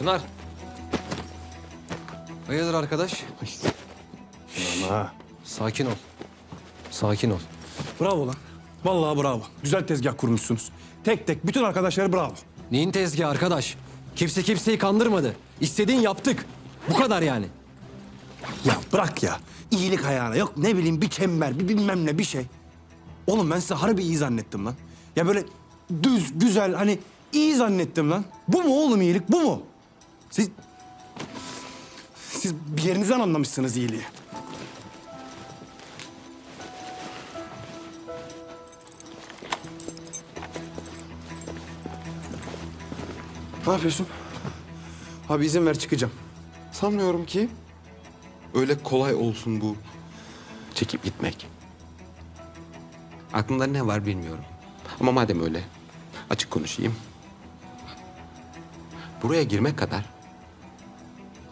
Çınar. Hayırdır arkadaş? Ha. Sakin ol. Sakin ol. Bravo lan. Vallahi bravo. Güzel tezgah kurmuşsunuz. Tek tek bütün arkadaşlar bravo. Neyin tezgahı arkadaş? Kimse kimseyi kandırmadı. İstediğin yaptık. Bu kadar yani. Ya bırak ya. İyilik ayağına yok ne bileyim bir çember bir bilmem ne bir şey. Oğlum ben size harbi iyi zannettim lan. Ya böyle düz güzel hani iyi zannettim lan. Bu mu oğlum iyilik bu mu? Siz... Siz bir yerinizden anlamışsınız iyiliği. Ne yapıyorsun? Abi izin ver çıkacağım. Sanmıyorum ki öyle kolay olsun bu çekip gitmek. Aklında ne var bilmiyorum. Ama madem öyle açık konuşayım. Buraya girmek kadar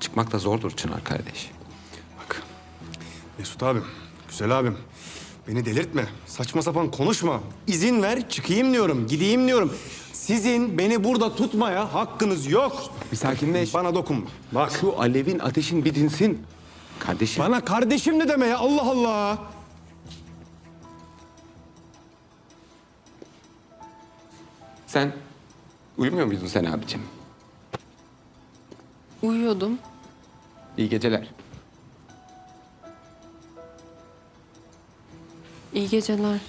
çıkmak da zordur Çınar kardeş. Bak Mesut abim, güzel abim. Beni delirtme. Saçma sapan konuşma. İzin ver çıkayım diyorum, gideyim diyorum. Sizin beni burada tutmaya hakkınız yok. Bir sakinleş. Bana dokunma. Bak. Şu alevin ateşin bir dinsin. Kardeşim. Bana kardeşim ne deme ya Allah Allah. Sen uyumuyor muydun sen abicim? Uyuyordum. İyi geceler. İyi geceler.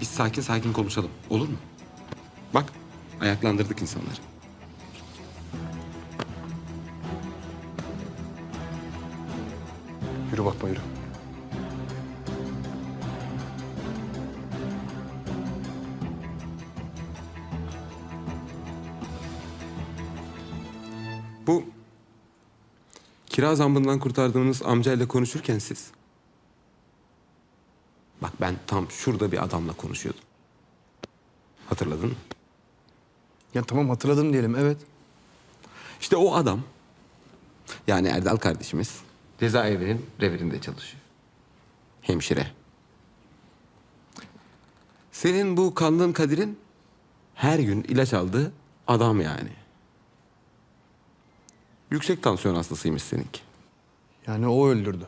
Biz sakin sakin konuşalım. Olur mu? Bak ayaklandırdık insanları. Yürü bakma yürü. Bu kira zammından kurtardığınız amcayla konuşurken siz. Bak ben tam şurada bir adamla konuşuyordum. Hatırladın mı? Ya tamam hatırladım diyelim evet. İşte o adam yani Erdal kardeşimiz cezaevinin revirinde çalışıyor. Hemşire. Senin bu kandığın Kadir'in her gün ilaç aldığı adam yani. Yüksek tansiyon hastasıymış seninki. Yani o öldürdü.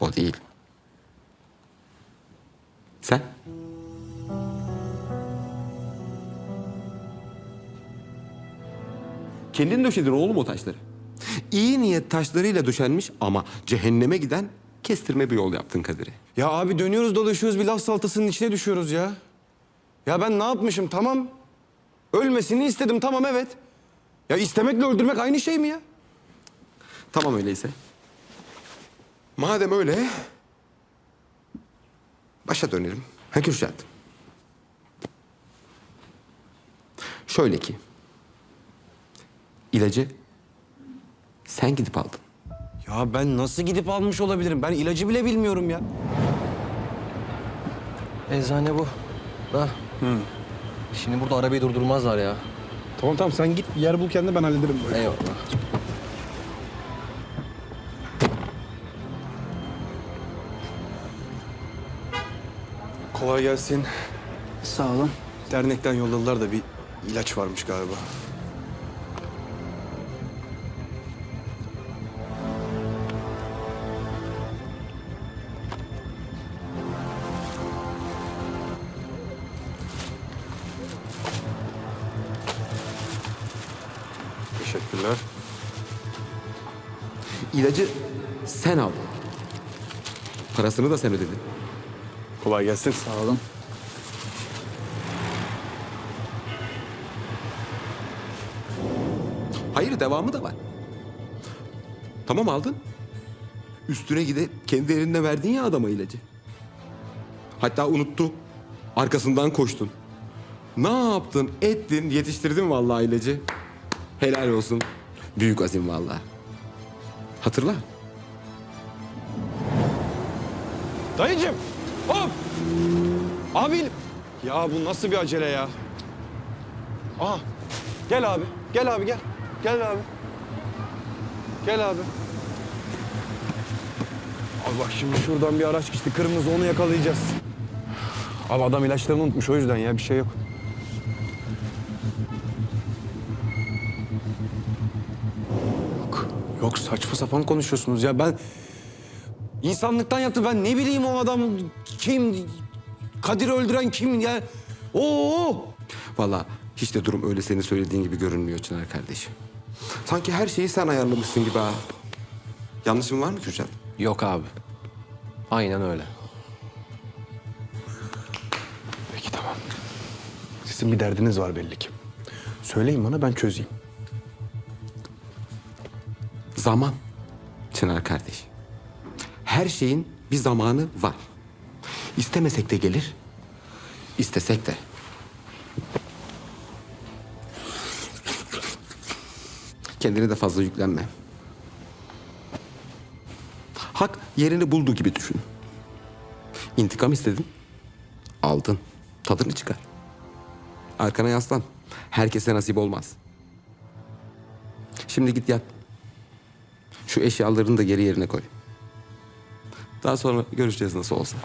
O değil. Sen? Kendin döşedin oğlum o taşları. İyi niyet taşlarıyla döşenmiş ama cehenneme giden kestirme bir yol yaptın Kadir'i. Ya abi dönüyoruz dolaşıyoruz bir laf salatasının içine düşüyoruz ya. Ya ben ne yapmışım tamam. Ölmesini istedim tamam evet. Ya istemekle öldürmek aynı şey mi ya? Tamam öyleyse. Madem öyle... Başa dönelim. Ha Kürşat. Şöyle ki... ilacı sen gidip aldın. Ya ben nasıl gidip almış olabilirim? Ben ilacı bile bilmiyorum ya. Eczane bu. Da. Şimdi burada arabayı durdurmazlar ya. Tamam tamam sen git bir yer bul kendine ben hallederim. Eyvallah. Kolay gelsin. Sağ olun. Dernekten yolladılar da bir ilaç varmış galiba. Teşekkürler. İlacı sen aldın. Parasını da sen ödedin. Kolay gelsin. Sağ olun. Hayır devamı da var. Tamam aldın. Üstüne gide kendi elinle verdin ya adama ilacı. Hatta unuttu. Arkasından koştun. Ne yaptın? Ettin, yetiştirdin vallahi ilacı. Helal olsun. Büyük azim vallahi. Hatırla. Dayıcım hop. Abi ya bu nasıl bir acele ya? Aha gel abi gel abi gel. Gel abi. Gel abi. Abi bak şimdi şuradan bir araç geçti kırmızı onu yakalayacağız. Abi adam ilaçlarını unutmuş o yüzden ya bir şey yok. Yok saçma sapan konuşuyorsunuz ya ben... insanlıktan yaptı ben ne bileyim o adam kim? Kadir öldüren kim ya? Oo! Vallahi hiç de durum öyle senin söylediğin gibi görünmüyor Çınar kardeşim. Sanki her şeyi sen ayarlamışsın gibi ha. Yanlışım var mı Kürşat? Yok abi. Aynen öyle. Peki tamam. Sizin bir derdiniz var belli ki. Söyleyin bana ben çözeyim. Zaman Çınar kardeş. Her şeyin bir zamanı var. İstemesek de gelir, istesek de. Kendine de fazla yüklenme. Hak yerini buldu gibi düşün. İntikam istedin, aldın. Tadını çıkar. Arkana yaslan. Herkese nasip olmaz. Şimdi git yat. Şu eşyalarını da geri yerine koy. Daha sonra görüşeceğiz nasıl olsa.